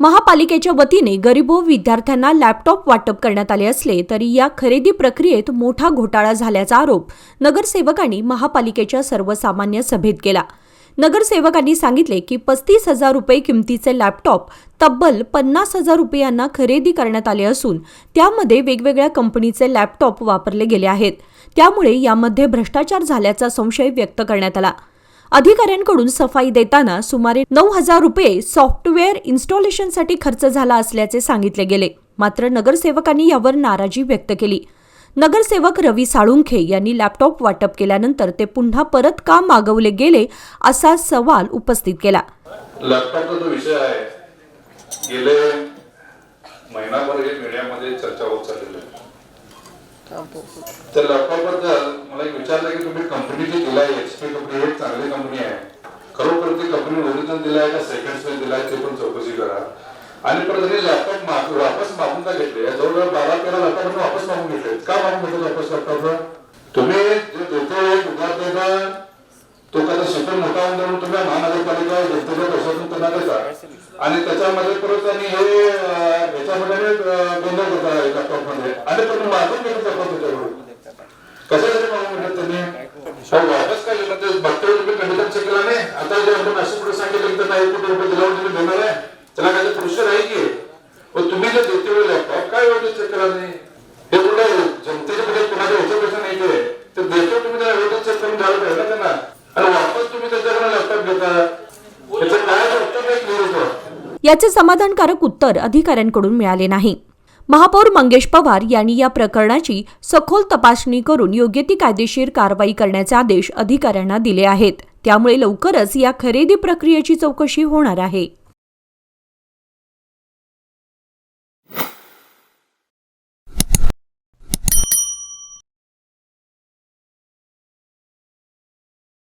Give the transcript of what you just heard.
महापालिकेच्या वतीने गरीबो विद्यार्थ्यांना लॅपटॉप वाटप करण्यात आले असले तरी या खरेदी प्रक्रियेत मोठा घोटाळा झाल्याचा आरोप नगरसेवकांनी महापालिकेच्या सर्वसामान्य सभेत केला. नगरसेवकांनी सांगितले की पस्तीस हजार रुपये किमतीचे लॅपटॉप तब्बल पन्नास हजार रुपयांना खरेदी करण्यात आले असून त्यामध्ये वेगवेगळ्या कंपनीचे लॅपटॉप वापरले गेले आहेत. त्यामुळे यामध्ये भ्रष्टाचार झाल्याचा संशय व्यक्त करण्यात आला. अधिकाऱ्यांकडून सफाई देताना सुमारे नऊ हजार रुपये सॉफ्टवेअर इन्स्टॉलेशनसाठी खर्च झाला असल्याचे सांगितले गेले. मात्र नगरसेवकांनी यावर नाराजी व्यक्त केली. नगरसेवक रवी साळुंखे यांनी लॅपटॉप वाटप केल्यानंतर ते पुन्हा परत का मागवले गेले असा सवाल उपस्थित केला. लॅपटॉपचा जो विषय आहे गेले महिनाभर हे मीडियामध्ये चर्चा होत चाललेली आहे. तर लॅपटॉपबद्दल मला एक विचारलं की तुम्ही कंपनी जी दिलाय एचपी कंपनी एक चांगली कंपनी आहे. खरोखर ती कंपनी ओरिजिनल दिलाय का सेकंड स्पेस दिलाय ते पण चौकशी करा. आणि परत हे लॅपटॉप माग वापस मागून का घेतले? जवळजवळ बारा तेरा लॅपटॉप वापस मागून घेतले. का मागून घेतले वापस लॅपटॉप तुम्ही जे देतो. विद्यार्थ्यांना तो कदा शिकून मोठा होऊन जाऊन तुम्ही महानगरपालिका जनतेच्या पैशातून त्यांना देता. आणि त्याच्यामध्ये परत त्यांनी हे याच्यामध्ये गोंधळ करता लॅपटॉपमध्ये. आणि पण मागून घेतो लॅपटॉप त्याच्याकडून कशासाठी मागून घेतलं त्यांनी अहो, वापस काय केलं ते बघते तुम्ही कंडिशन चेक केला नाही आता जे आपण नाशिक पुढे सांगितलं की त्यांना एक कोटी रुपये दिल्यावर तुम्ही देणार आहे? त्याला काय प्रोसिजर आहे की? व तुम्ही जे देते वेळ लॅपटॉप काय वेळ चेक केला नाही हे कुठे जनतेच्या पुढे कुणाच्या ह्याच्या पैसा नाही ते. तर देतो तुम्ही त्याला वेळ चेक करून द्यायला पाहिजे ना त्यांना. आणि वापस तुम्ही त्याच्याकडे लॅपटॉप घेता. याचं काय उत्तर नाही याचे समाधानकारक उत्तर अधिकाऱ्यांकडून मिळाले नाही. महापौर मंगेश पवार यांनी या प्रकरणाची सखोल तपासणी करून योग्य ती कायदेशीर कारवाई करण्याचे आदेश अधिकाऱ्यांना दिले आहेत. त्यामुळे लवकरच या खरेदी प्रक्रियेची चौकशी होणार आहे.